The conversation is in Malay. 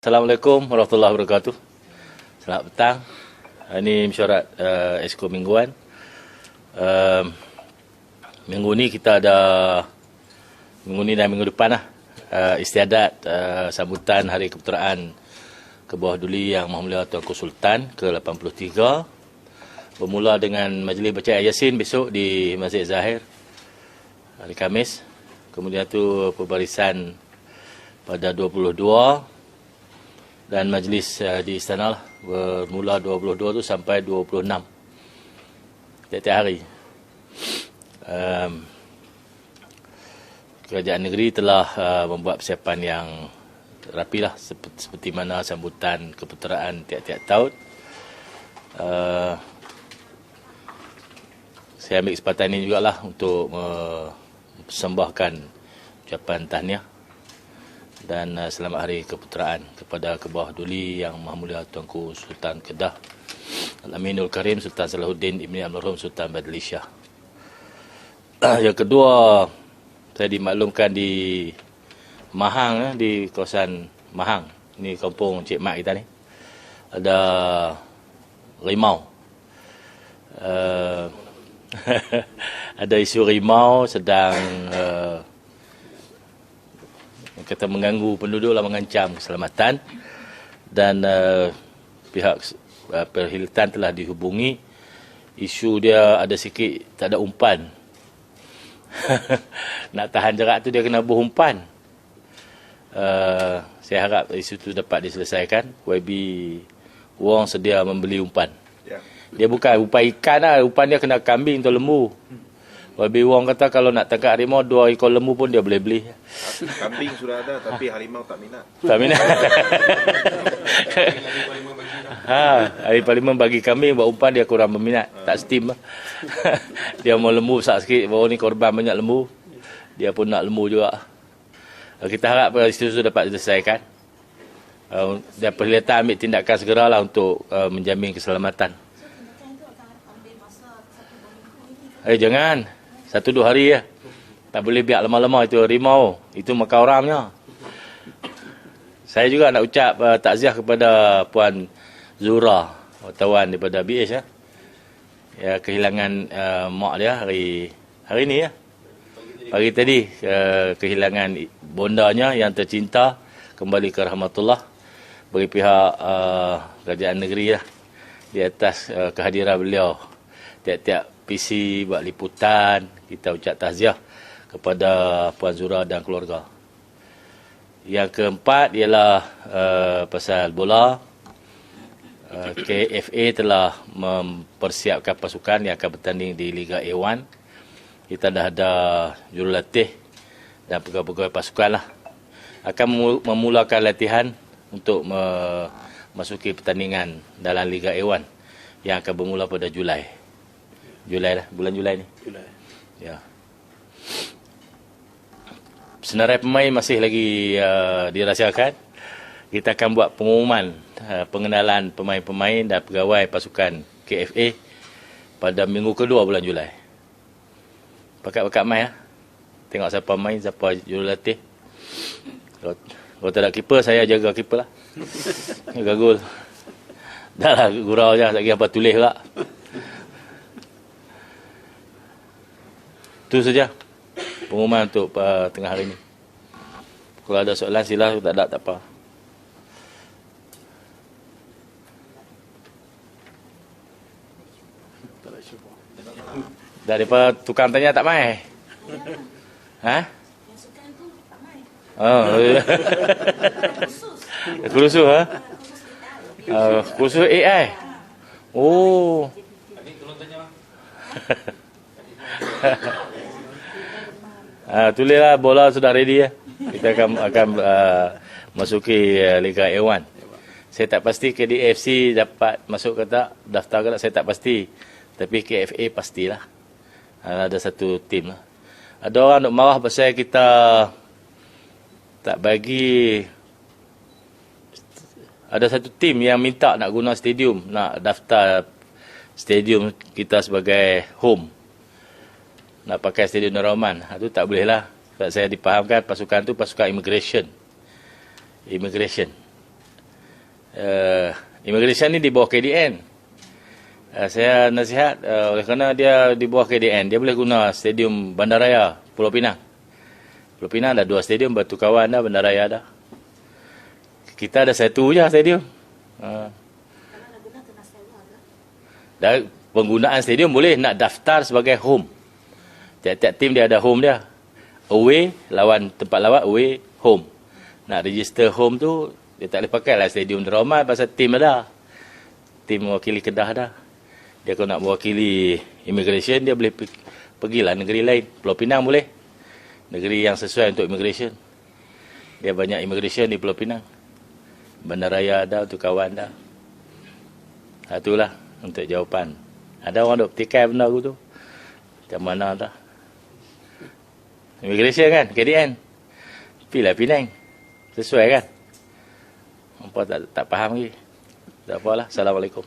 Assalamualaikum warahmatullahi wabarakatuh. Selamat petang. Ini mesyuarat uh, Esko Mingguan. Uh, minggu ni kita ada, minggu ni dan minggu depan lah, uh, istiadat uh, sambutan Hari Keputeraan ke bawah duli yang Maha Mulia Tuanku Sultan ke-83. Bermula dengan majlis baca Yasin besok di Masjid Zahir hari Kamis. Kemudian tu pembarisan pada 22 dan majlis uh, di istana lah, bermula 22 tu sampai 26 tiap-tiap hari. Um, kerajaan negeri telah uh, membuat persiapan yang rapi lah. Seperti, seperti mana sambutan keputeraan tiap-tiap tahun. Uh, saya ambil kesempatan ini juga lah untuk mempersembahkan ucapan tahniah dan uh, selamat hari keputeraan kepada kebawah duli yang Maha Mulia Tuanku Sultan Kedah Al-Aminul Karim Sultan Salahuddin Ibni Almarhum Sultan Badli Shah. yang kedua saya dimaklumkan di Mahang eh, di kawasan Mahang. Ni kampung Cik Mak kita ni. Ada rimau. Uh, ada isu rimau sedang uh, kata mengganggu penduduk lah mengancam keselamatan. Dan uh, pihak uh, perhilatan telah dihubungi. Isu dia ada sikit tak ada umpan. Nak tahan jarak tu dia kena berumpan uh, saya harap isu tu dapat diselesaikan. YB Wong sedia membeli umpan. Ya. dia bukan umpan ikan lah. Umpan dia kena kambing atau lembu Wabi Wong kata kalau nak tangkap harimau dua ekor lembu pun dia boleh beli. Kambing sudah ada tapi harimau tak minat. Tak minat. ha, hari parlimen bagi kambing buat umpan dia kurang berminat, tak steam. dia mau lembu sak sikit, baru ni korban banyak lembu. Dia pun nak lembu juga. Kita harap isu itu dapat diselesaikan. Uh, dan perkhidmatan ambil tindakan segeralah untuk uh, menjamin keselamatan. Eh jangan. Satu dua hari ya. Tak boleh biar lama-lama itu rimau. Itu makan orangnya. Saya juga nak ucap uh, takziah kepada Puan Zura, wartawan daripada BH ya. Ya kehilangan uh, mak dia hari hari ni ya. Pagi tadi uh, kehilangan bondanya yang tercinta kembali ke rahmatullah bagi pihak uh, kerajaan negeri ya di atas uh, kehadiran beliau tiap-tiap PC buat liputan, kita ucap tahziah kepada Puan Zura dan keluarga. Yang keempat ialah uh, pasal bola. Uh, KFA telah mempersiapkan pasukan yang akan bertanding di Liga A1. Kita dah ada jurulatih dan pegawai-pegawai pasukan lah. Akan memulakan latihan untuk memasuki pertandingan dalam Liga A1 yang akan bermula pada Julai. Julai lah, bulan Julai ni. Julai. Ya. Senarai pemain masih lagi uh, dirahsiakan. Kita akan buat pengumuman uh, pengenalan pemain-pemain dan pegawai pasukan KFA pada minggu kedua bulan Julai. Pakat-pakat main lah. Tengok siapa main, siapa jurulatih. Kalau, kalau tak ada keeper, saya jaga keeper lah. Jaga gol. Dah lah, gurau je. Tak kira apa tulis lah. Itu saja pengumuman untuk uh, tengah hari ini. Kalau ada soalan sila tak ada tak apa. Daripada tukang tanya tak mai. Ha? Oh, kursus ha? Uh, kursus AI. Oh. Tadi tolong tanya. Uh, tulislah bola sudah ready ya. Kita akan akan uh, masuki uh, Liga A1. Saya tak pasti KDFC dapat masuk ke tak, daftar ke tak, saya tak pasti. Tapi KFA pastilah. Uh, ada satu tim lah. Ada orang nak marah pasal kita tak bagi ada satu tim yang minta nak guna stadium, nak daftar stadium kita sebagai home nak pakai stadium Noroman. Itu ha, tak boleh lah. Sebab saya dipahamkan pasukan tu pasukan immigration. Immigration. uh, immigration ni di bawah KDN. Uh, saya nasihat uh, oleh kerana dia di bawah KDN, dia boleh guna stadium Bandaraya Pulau Pinang. Pulau Pinang ada dua stadium, Batu Kawan dah, Bandaraya dah. Kita ada satu je stadium. Uh, dan penggunaan stadium boleh nak daftar sebagai home. Tiap-tiap tim dia ada home dia. Away, lawan tempat lawan, away, home. Nak register home tu, dia tak boleh pakai lah stadium drama pasal tim ada. Tim mewakili Kedah dah. Dia kalau nak mewakili immigration, dia boleh pergilah negeri lain. Pulau Pinang boleh. Negeri yang sesuai untuk immigration. Dia banyak immigration di Pulau Pinang. Bandaraya ada, untuk kawan dah. Itulah untuk jawapan. Ada orang duk petikai benda aku tu. Macam mana dah. Immigration kan, KDN. Pilih Penang. Sesuai kan? Apa tak, tak faham lagi. Tak apalah. Assalamualaikum.